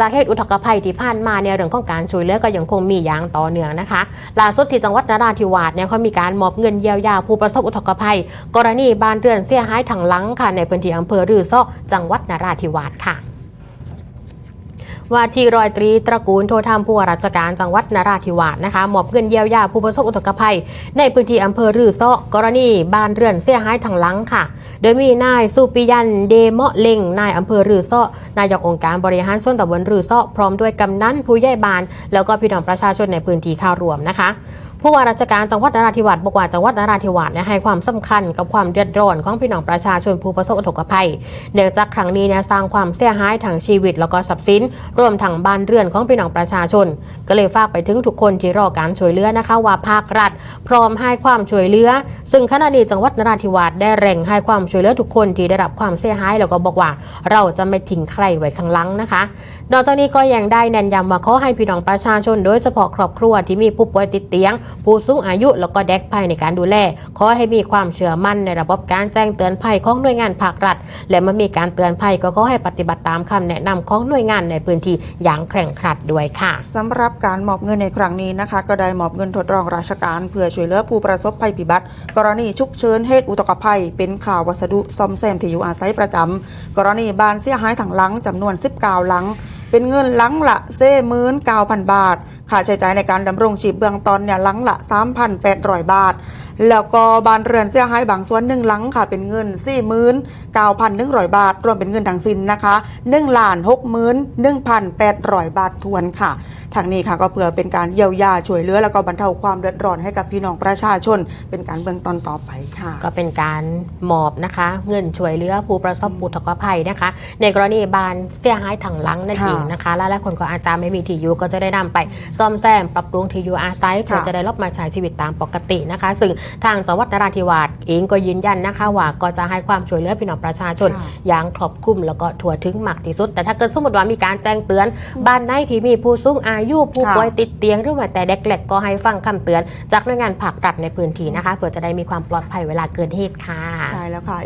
จากเหตุอุทกภัยที่ผ่านมาในเรื่องของการช่วยเหลือก็ยังคงมีอย่างต่อเนื่องนะคะล่าสุดที่จังหวัดนราธิวาสเนี่ยเขามีการมอบเงินเยียวยาผู้ประสบอุทกภัย กรณีบ้านเรือนเสียหายถังหลังค่ะในพื้นที่อำเภอรือซ่อจังหวัดนราธิวาสค่ะ ว่าที่รอยตรีตระกูลโทธรรมผู้ว่าราชการจังหวัดนราธิวาสนะคะมอบเงินเยียวยาผู้ประสบอุทกภัย ในพื้นที่อำเภอรือซ่อกรณีบ้านเรือนเสียหายทางหลังค่ะ โดยมีนายสุปิยันเดเมาะเล็งนายอำเภอรือซ่อนายกองค์การบริหารส่วนตำบลรือซ่อพร้อมด้วยกำนันผู้ใหญ่บ้านแล้วก็พี่น้องประชาชนในพื้นที่เข้ารวมนะคะ ผู้ว่าราชการจังหวัดนราธิวาสบอกว่าจังหวัดนราธิวาสเนี่ยให้ความสำคัญกับความเดือดร้อนของพี่น้องประชาชนผู้ประสบอุทกภัย เนื่องจากครั้งนี้เนี่ยสร้างความเสียหายทางชีวิตแล้วก็ทรัพย์สินรวมทั้งบ้านเรือนของพี่น้องประชาชน ก็เลยฝากไปถึงทุกคนที่รอการช่วยเหลือนะคะว่าภาครัฐ พร้อมให้ความช่วยเหลือ ซึ่งขณะนี้จังหวัดนราธิวาสได้เร่งให้ความช่วยเหลือทุกคนที่ได้รับความเสียหายแล้วก็บอกว่า เราจะไม่ทิ้งใครไว้ข้างหลังนะคะนอกจากนี้ก็ยังได้เน้นย้ำว่าขอให้พี่น้องประชาชน โดยเฉพาะครอบครัวที่มีผู้ป่วยติดเตียงผู้สูงอายุแล้วก็เด็กภัยในการดูแล ขอให้มีความเชื่อมั่นในระบบการแจ้งเตือนภัยของหน่วยงานภาครัฐ และเมื่อมีการเตือนภัยก็ขอให้ปฏิบัติตามคำแนะนำของหน่วยงานในพื้นที่อย่างเคร่งครัดด้วยค่ะสำหรับการมอบเงินในครั้งนี้นะคะ ก็ได้มอบเงินทดลองราชการเพื่อช่วยเหลือผู้ประสบภัยพิบัติ กรณีฉุกเฉินเหตุอุทกภัย เป็นข่าววัสดุซ่อมแซมที่อยู่อาศัยประจำกรณีบ้านเสียหายถังหลังจำนวน 19 หลัง เป็นเงินหลังละเซ่หมื่นเก้าพันบาท ค่าใช้จ่ายในการดำรงชีพเบื้องต้นเนี่ยหลังละ 3,800 บาท แล้วก็บ้านเรือนเสียหายบางส่วนหนึ่งหลังค่ะเป็นเงิน 49,100 บาท รวมเป็นเงินทั้งสิ้นนะคะ1ล้าน61,800 บาททวนค่ะทางนี้ค่ะก็เพื่อเป็นการเยียวยาช่วยเหลือแล้วก็บรรเทาความเดือดร้อนให้กับพี่น้องประชาชน เป็นการเบื้องต้นต่อไปค่ะ ก็เป็นการมอบนะคะ เงินช่วยเหลือผู้ประสบอุทกภัยนะคะ ในกรณีบ้านเสียหายถังหลังนั่นค่ะเองนะคะและหลายคนก็อาจจะไม่มีที่อยู่ก็จะได้นำไปซ่อมแซมปรับปรุงที่อยู่อาศัยเพื่อค่ะจะได้รับมาใช้ชีวิตตามปกตินะคะ ซึ่งทางจังหวัดนราธิวาสเองก็ยืนยันนะคะว่าก็จะให้ความช่วยเหลือพี่น้องประชาชนค่ะอย่างครอบคลุมแล้วก็ทั่วถึงมากที่สุด แต่ถ้าเกิดสมมติว่ามีการแจ้งเตือน บ้านไหนที่มีผู้สูงอายุผู้ค่ะป่วยติดเตียงหรือว่าแต่เด็กเล็กก็ให้ฟังคำเตือน จากหน่วยงานภาครัฐในพื้นที่นะคะเพื่อจะได้มีความปลอดภัยเวลาเกิดเหตุค่ะใช่แล้วค่ะ